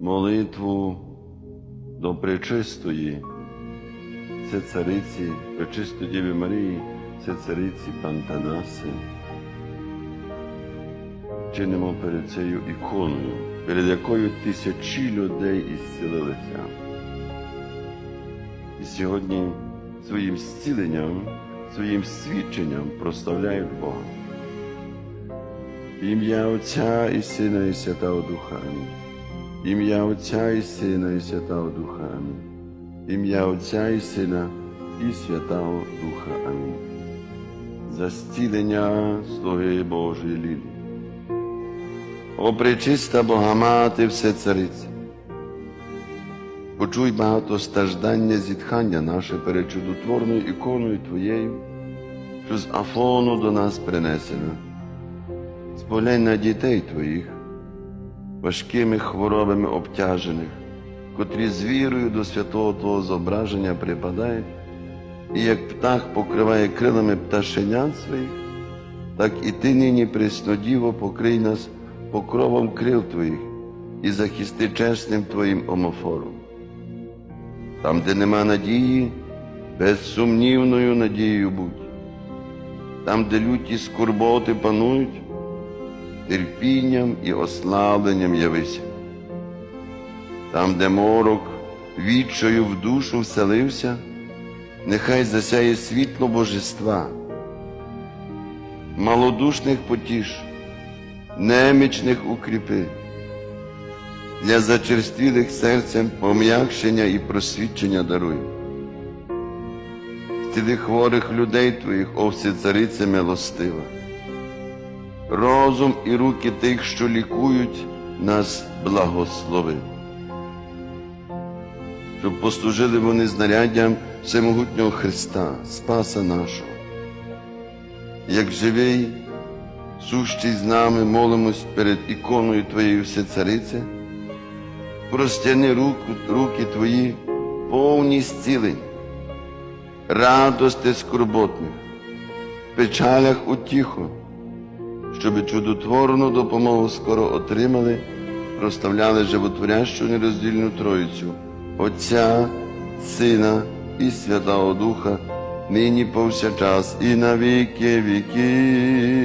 молитву до Пречистої, це цариці, Пречистої Діви Марії, це цариці Пантанаси. Чинимо перед цією іконою, перед якою тисячі людей ісцілилися. І сьогодні своїм зціленням, своїм свідченням прославляють Бога. В Ім'я Отця і Сина і Святого Духа. Амінь. Ім'я Отця і Сина і Святого Духа. Амінь. Ім'я Отця і Сина і Святого Духа. Амінь. За зцілення слуги Божої Лілії. О пречиста Бога Мати, все цариця. Почуй багатостраждання зітхання наше перед чудотворною іконою Твоєю, що з Афону до нас принесена. Споглянь на дітей Твоїх, важкими хворобами обтяжених, котрі з вірою до святого Твого зображення припадають, і як птах покриває крилами пташенят своїх, так і Ти нині, преснодіво, покрий нас покровом крил Твоїх і захисти чесним Твоїм омофором. Там, де нема надії, безсумнівною надією будь. Там, де люті скорботи панують, терпінням і ославленням явися. Там, де морок відчаю в душу вселився, нехай засяє світло божества, малодушних потіш, немічних укріпи, для зачерствілих серцем пом'якшення і просвідчення даруй. Зціли хворих людей твоїх, о всецариця милостива. Розум і руки тих, що лікують, нас благослови. Щоб послужили вони знаряддям всемогутнього Христа, Спаса нашого. Як живий, сущий з нами, молимось перед іконою Твоєю всецарице, простяни руку, руки Твої, повні зцілень, радости скорботних, печалях утіху, щоб чудотворну допомогу скоро отримали, проставляли животворящу нероздільну Троїцю, Отця, Сина і Святого Духа, нині повсякчас і на віки віків.